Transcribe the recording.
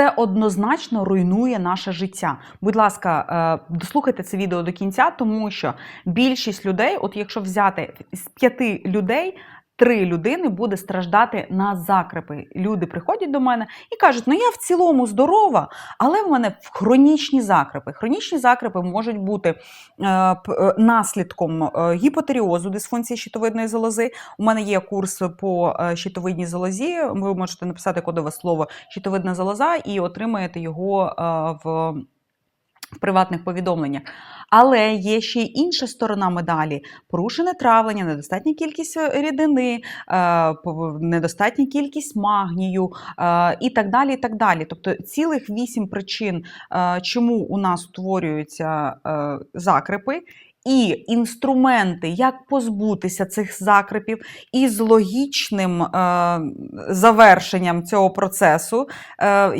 це однозначно руйнує наше життя. Будь ласка, е, дослухайте це відео до кінця, тому що більшість людей, от якщо взяти з п'яти людей. Три людини буде страждати на закрепи. Люди приходять до мене і кажуть: ну я в цілому здорова, але в мене хронічні закрепи. Хронічні закрепи можуть бути е, е, наслідком е, гіпотеріозу, дисфункції щитовидної залози. У мене є курс по щитовидній залозі. Ви можете написати кодове слово щитовидна залоза і отримаєте його. В приватних повідомленнях. Але є ще й інша сторона медалі: порушене травлення, недостатня кількість е, рідини, е, недостатня кількість магнію е, і так далі. і так далі. Тобто цілих вісім причин, чому у нас утворюються е, закрепи. І інструменти, як позбутися цих закрепів, і з логічним е, завершенням цього процесу, е,